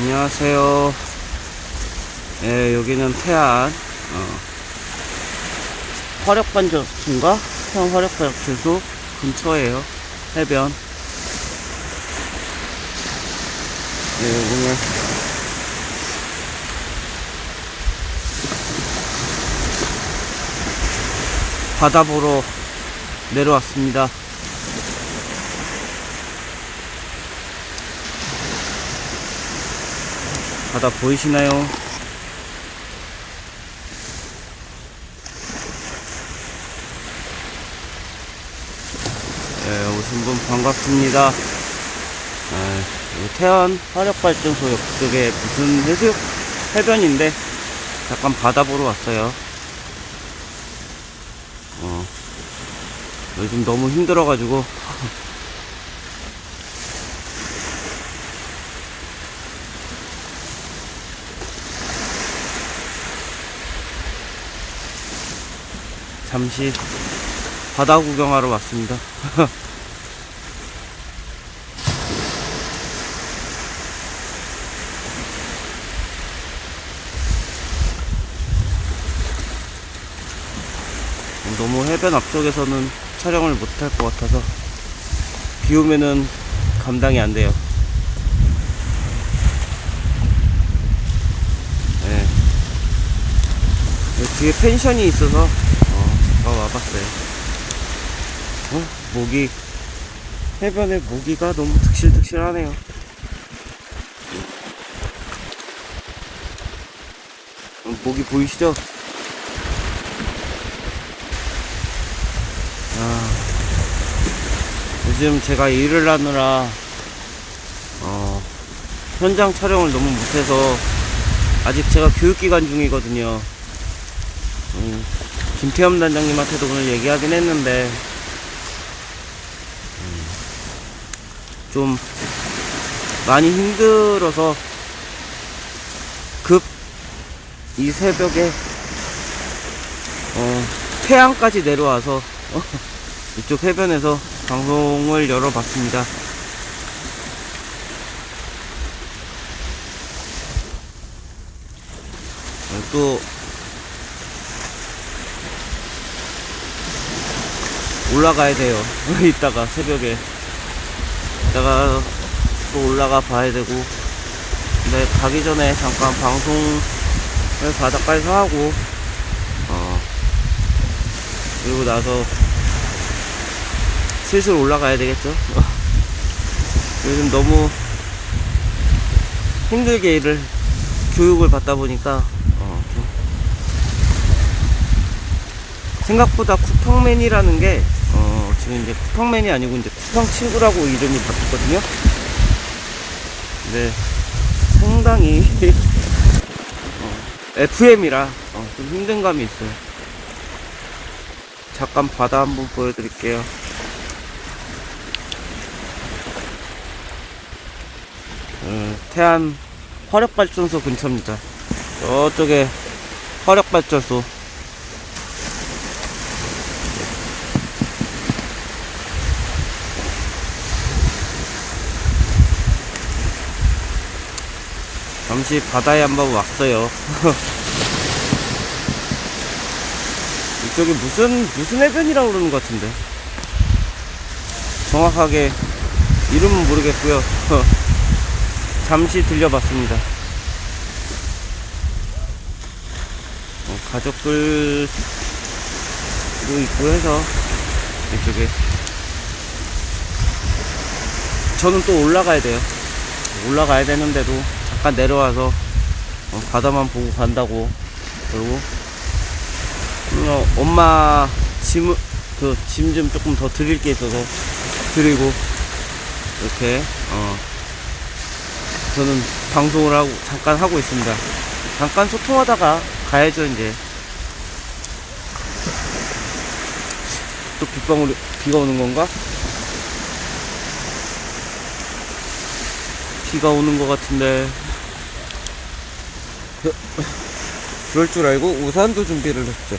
안녕하세요. 예, 여기는 태안, 어, 화력반전소인가? 태안 화력반전소 근처에요. 해변. 예, 오늘 바다 보러 내려왔습니다. 바다 보이시나요? 네, 오신 분 반갑습니다. 네, 태안 화력발전소 옆쪽에 무슨 해수욕 해변인데 잠깐 바다 보러 왔어요. 어, 요즘 너무 힘들어가지고 잠시 바다 구경하러 왔습니다. 너무 해변 앞쪽에서는 촬영을 못할 것 같아서 비 오면은 감당이 안 돼요. 네. 뒤에 펜션이 있어서 어, 잠깐 와봤어요. 어? 모기 해변에 모기가 너무 득실득실하네요. 어, 모기 보이시죠? 아, 요즘 제가 일을 하느라 어, 현장 촬영을 너무 못해서 아직 제가 교육기간 중이거든요. 음, 김태현 단장님한테도 오늘 얘기하긴 했는데 음, 좀 많이 힘들어서 급 이 새벽에 어, 태안까지 내려와서 어, 이쪽 해변에서 방송을 열어봤습니다. 어, 또 올라가야 돼요. 이따가 새벽에. 이따가 또 올라가 봐야 되고. 근데 가기 전에 잠깐 방송을 바닷가에서 하고, 어, 그리고 나서 슬슬 올라가야 되겠죠? 요즘 너무 힘들게 일을, 교육을 받다 보니까, 어, 좀 생각보다 쿠팡맨이라는 게, 어, 쿠팡맨이 아니고 이제 쿠팡 친구라고 이름이 바뀌었거든요? 근데 상당히, 어, FM이라, 어, 좀 힘든 감이 있어요. 잠깐 바다 한번 보여드릴게요. 음, 태안 화력발전소 근처입니다. 저쪽에 화력발전소. 잠시 바다에 한번 왔어요. 이쪽이 무슨 무슨 해변이라고 그러는 것 같은데 정확하게 이름은 모르겠고요. 잠시 들려봤습니다. 어, 가족들도 있고 해서 이쪽에 저는 또 올라가야 돼요. 올라가야 되는데도 잠깐 내려와서 어, 바다만 보고 간다고 그리고 어, 엄마 짐, 그, 짐 좀 조금 더 드릴 게 있어서 드리고, 이렇게, 어, 저는 방송을 하고, 잠깐 하고 있습니다. 잠깐 소통하다가 가야죠, 이제. 또 빗방울이, 비가 오는 건가? 비가 오는 것 같은데. 그, 그럴 줄 알고 우산도 준비를 했죠.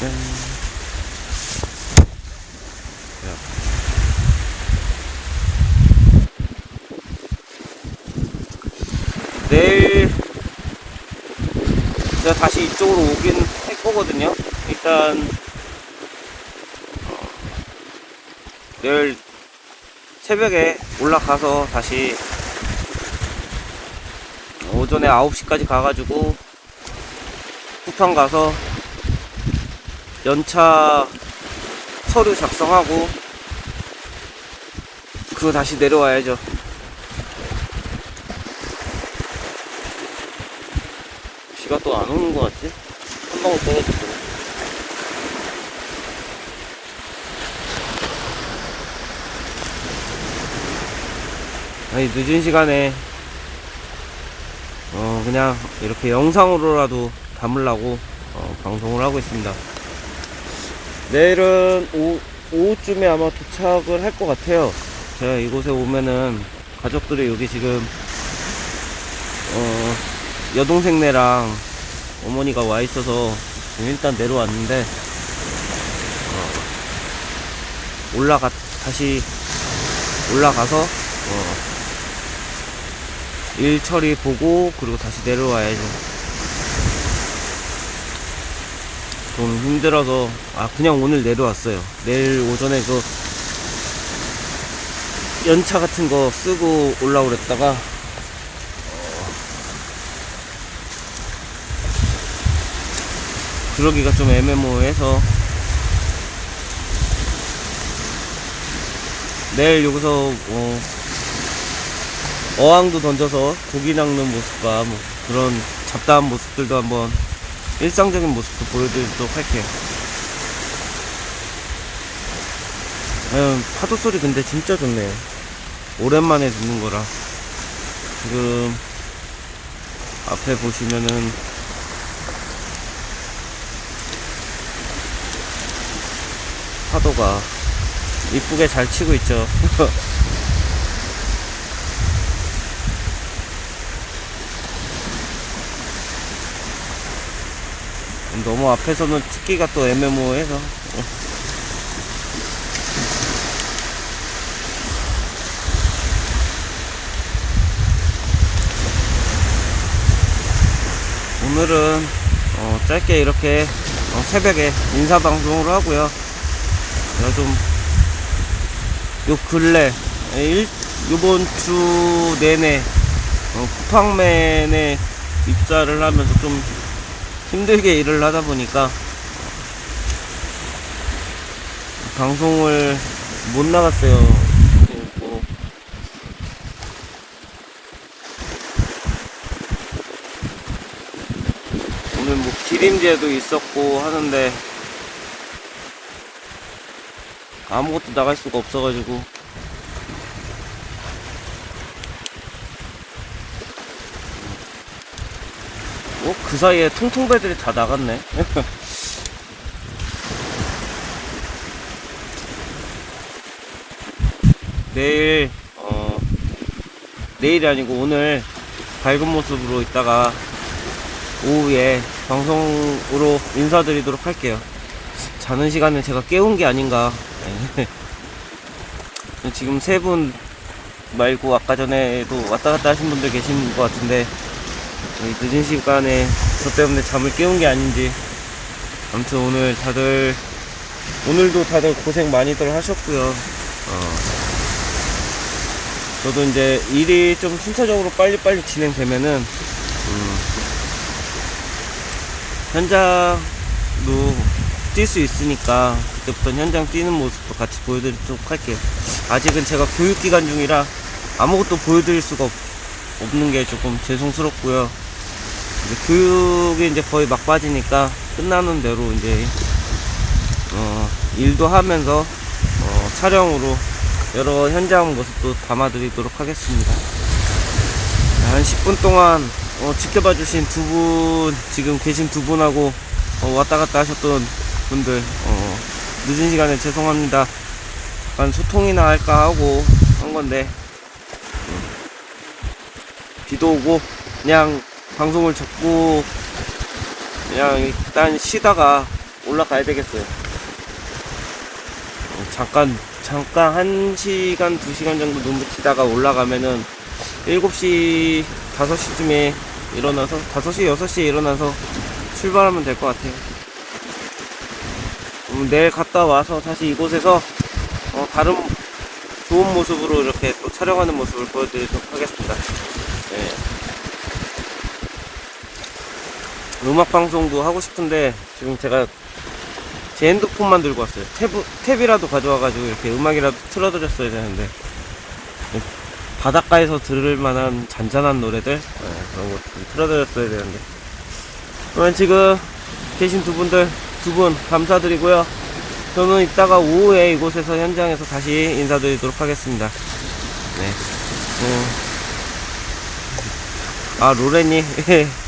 짠. 내일 제가 다시 이쪽으로 오긴 할 거거든요. 일단 내일 새벽에 올라가서 다시 오전에 9시까지 가가지고 쿠팡 가서 연차 서류 작성하고 그거 다시 내려와야죠. 비가 또 안 오는 것 같지? 한 방울 떨어졌고. 아니, 늦은 시간에, 어, 그냥 이렇게 영상으로라도 담으려고, 어, 방송을 하고 있습니다. 내일은 오후, 오후쯤에 아마 도착을 할 것 같아요. 제가 이곳에 오면은 가족들이 여기 지금, 어, 여동생네랑 어머니가 와 있어서 일단 내려왔는데 어, 올라가 다시 올라가서 어, 일 처리 보고 그리고 다시 내려와야죠. 좀 힘들어서 아 그냥 오늘 내려왔어요. 내일 오전에 그 연차 같은 거 쓰고 올라오랬다가 그러기가 좀 애매모호해서 내일 여기서 어, 어항도 던져서 고기 낚는 모습과 뭐 그런 잡다한 모습들도 한번 일상적인 모습도 보여드리도록 할게요. 음, 파도 소리 근데 진짜 좋네요. 오랜만에 듣는 거라. 지금 앞에 보시면은 파도가 이쁘게 잘 치고 있죠. 너무 앞에서는 찍기가 또 애매모호해서. 오늘은 어, 짧게 이렇게 어, 새벽에 인사 방송으로 하고요. 제가 좀, 요 근래, 일, 요번 주 내내, 어, 쿠팡맨에 입사를 하면서 좀 힘들게 일을 하다 보니까, 방송을 못 나갔어요. 오늘 뭐 기림제도 있었고 하는데, 아무것도 나갈 수가 없어가지고 그 사이에 통통배들이 다 나갔네. 내일 어 내일이 아니고 오늘 밝은 모습으로 있다가 오후에 방송으로 인사드리도록 할게요. 자는 시간에 제가 깨운 게 아닌가. 네. 지금 세 분 말고 아까 전에도 왔다 갔다 하신 분들 계신 것 같은데 이 늦은 시간에 저 때문에 잠을 깨운 게 아닌지 아무튼 오늘 다들 오늘도 다들 고생 많이들 하셨고요 어, 저도 이제 일이 좀 순차적으로 빨리빨리 진행되면은 음, 현장도 뛸 수 있으니까 그때부터 현장 뛰는 모습도 같이 보여드리도록 할게요. 아직은 제가 교육기간 중이라 아무것도 보여드릴 수가 없, 없는 게 조금 죄송스럽고요. 이제 교육이 이제 거의 막바지니까 끝나는 대로 이제 어, 일도 하면서 어, 촬영으로 여러 현장 모습도 담아드리도록 하겠습니다. 한 10분 동안 어, 지켜봐 주신 두 분, 지금 계신 두 분하고 어, 왔다 갔다 하셨던 분들, 어, 늦은 시간에 죄송합니다. 약간 소통이나 할까 하고 한 건데, 음, 비도 오고, 그냥 방송을 접고, 그냥 일단 쉬다가 올라가야 되겠어요. 어, 잠깐, 잠깐 한 시간, 두 시간 정도 눈 붙이다가 올라가면은 7시, 5시쯤에 일어나서, 5시, 6시에 일어나서 출발하면 될 것 같아요. 음, 내일 갔다 와서 다시 이곳에서 어, 다른 좋은 모습으로 이렇게 또 촬영하는 모습을 보여드리도록 하겠습니다. 네. 음악 방송도 하고 싶은데 지금 제가 제 핸드폰만 들고 왔어요. 탭, 탭이라도 가져와가지고 이렇게 음악이라도 틀어드렸어야 되는데 네, 바닷가에서 들을 만한 잔잔한 노래들 네, 그런 것들 틀어드렸어야 되는데 그러면 지금 계신 두 분들 두 분 감사드리고요. 저는 이따가 오후에 이곳에서 현장에서 다시 인사드리도록 하겠습니다. 네. 음. 아 로레님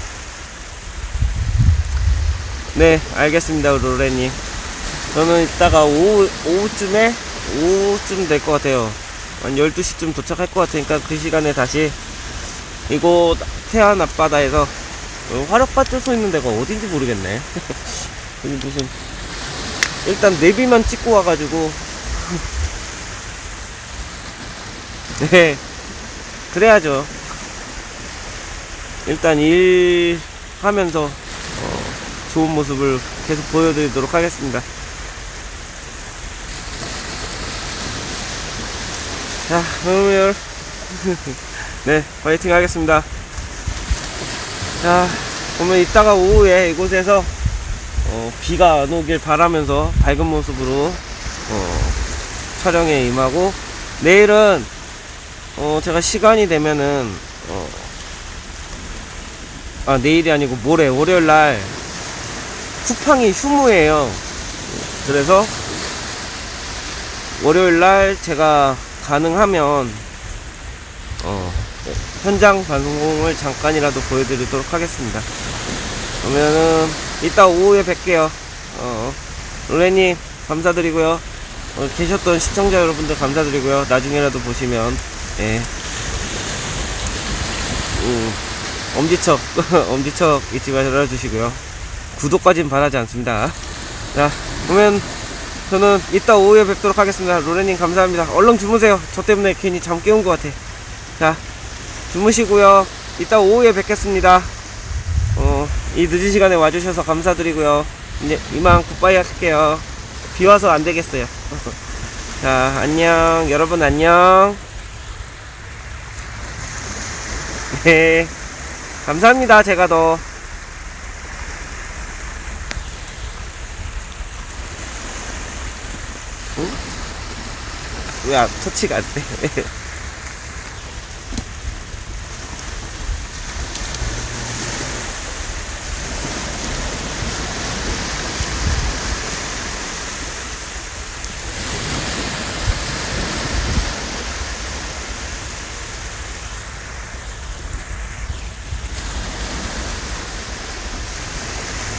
네 알겠습니다 로레님. 저는 이따가 오후, 오후쯤에 오후쯤 될 것 같아요. 한 12시쯤 도착할 것 같으니까 그 시간에 다시 이곳 태안 앞바다에서 어, 화력밭 쏘 있는 데가 어딘지 모르겠네. 여기 무슨 일단 내비만 찍고 와가지고. 네 그래야죠. 일단 일 하면서 어, 좋은 모습을 계속 보여드리도록 하겠습니다. 자, 그러면 네, 파이팅 하겠습니다. 자, 그러면 이따가 오후에 이곳에서 어, 비가 안 오길 바라면서 밝은 모습으로 어, 촬영에 임하고 내일은 어, 제가 시간이 되면은 어, 아 내일이 아니고 모레 월요일 날 쿠팡이 휴무예요. 그래서 월요일 날 제가 가능하면 어, 현장 방송을 잠깐이라도 보여드리도록 하겠습니다. 그러면은 이따 오후에 뵐게요. 어, 롤레님 감사드리고요. 어, 계셨던 시청자 여러분들 감사드리고요. 나중에라도 보시면 예. 음, 엄지척 엄지척 잊지 말아주시고요. 구독까지는 바라지 않습니다. 자, 그러면 저는 이따 오후에 뵙도록 하겠습니다. 로레님 감사합니다. 얼른 주무세요. 저 때문에 괜히 잠 깨운 것 같아. 자, 주무시고요. 이따 오후에 뵙겠습니다. 어, 이 늦은 시간에 와주셔서 감사드리고요. 이제 이만 굿바이 할게요. 비 와서 안 되겠어요. 자, 안녕. 여러분 안녕. 네. 감사합니다. 제가 더. 응? 왜 안- 터치가 안 돼?